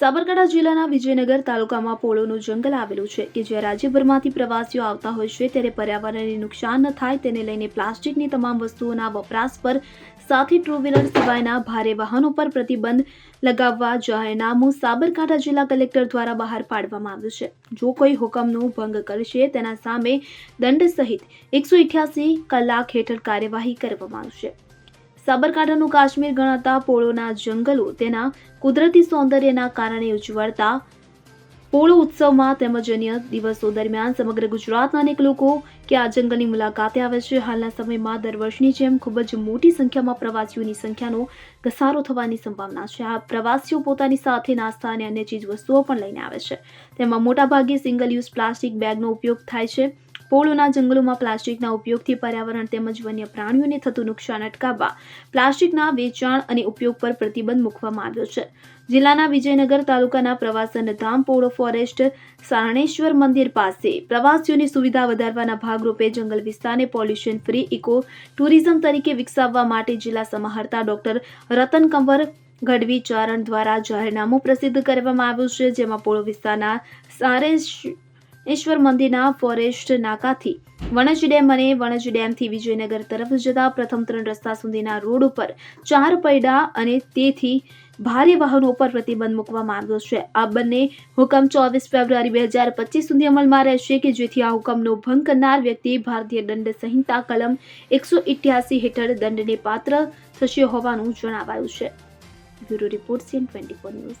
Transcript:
સાબરકાંઠા જિલ્લાના વિજયનગર તાલુકામાં પોળોનું જંગલ આવેલું છે કે જ્યાં રાજ્યભરમાંથી પ્રવાસીઓ આવતા હોય છે ત્યારે પર્યાવરણને નુકસાન ન થાય તેને લઈને પ્લાસ્ટિકની તમામ વસ્તુઓના વપરાશ પર સાથે ટુ વ્હીલર સિવાયના ભારે વાહનો પર પ્રતિબંધ લગાવવા જાહેરનામું સાબરકાંઠા જિલ્લા કલેક્ટર દ્વારા બહાર પાડવામાં આવ્યું છે. જો કોઈ હુકમનો ભંગ કરશે, તેના સામે દંડ સહિત એકસો કલાક હેઠળ કાર્યવાહી કરવામાં આવશે. સાબરકાંઠાનું કાશ્મીર ગણાતા પોળોના જંગલો તેના કુદરતી સૌંદર્યના કારણે ઉજવળતા પોળો ઉત્સવમાં તેમજ અન્ય દિવસો દરમિયાન સમગ્ર ગુજરાતના અનેક લોકો કે આ જંગલની મુલાકાતે આવે છે. હાલના સમયમાં દર વર્ષની જેમ ખૂબ જ મોટી સંખ્યામાં પ્રવાસીઓની સંખ્યાનો ઘસારો થવાની સંભાવના છે. આ પ્રવાસીઓ પોતાની સાથે નાસ્તા અને અન્ય ચીજ વસ્તુઓ પણ લઈને આવે છે. તેમાં મોટાભાગે સિંગલ યુઝ પ્લાસ્ટિક બેગનો ઉપયોગ થાય છે. પોળોના જંગલોમાં પ્લાસ્ટિકના ઉપયોગથી પર્યાવરણ તેમજ વન્ય પ્રાણીઓને થતું નુકસાન અટકાવવા પ્લાસ્ટિકના વેચાણ અને ઉપયોગ પર પ્રતિબંધ મૂકવામાં આવ્યો છે. જિલ્લાના વિજયનગર તાલુકાના પ્રવાસન ધામ પોળો ફોરેસ્ટ સારણેશ્વર મંદિર પાસે પ્રવાસીઓની સુવિધા વધારવાના ભાગરૂપે જંગલ વિસ્તારને પોલ્યુશન ફ્રી ઇકો ટુરિઝમ તરીકે વિકસાવવા માટે જિલ્લા સમાહર્તા ડોક્ટર રતન કંવર ગઢવી ચારણ દ્વારા જાહેરનામું પ્રસિદ્ધ કરવામાં આવ્યું છે, જેમાં પોળો વિસ્તારના સારેશ ઈશ્વર મંદિરના ફોરેસ્ટ નાકાથી. વણજ ડેમ અને વણજ ડેમથી વિજયનગર તરફ જતા પ્રથમ ત્રણ રસ્તા સુધીના રોડ ઉપર ચાર પૈડા અને તેથી ભારે વાહનો ઉપર પ્રતિબંધ મૂકવામાં આવ્યો છે. આ બંને હુકમ ચોવીસ ફેબ્રુઆરી બે હજાર પચીસ સુધી અમલમાં રહેશે કે જેથી આ હુકમનો ભંગ કરનાર વ્યક્તિ ભારતીય દંડ સંહિતા કલમ એકસો ઇઠ્યાસી હેઠળ દંડને પાત્ર થશે હોવાનું જણાવાયું છે. Bureau report CN twenty four news.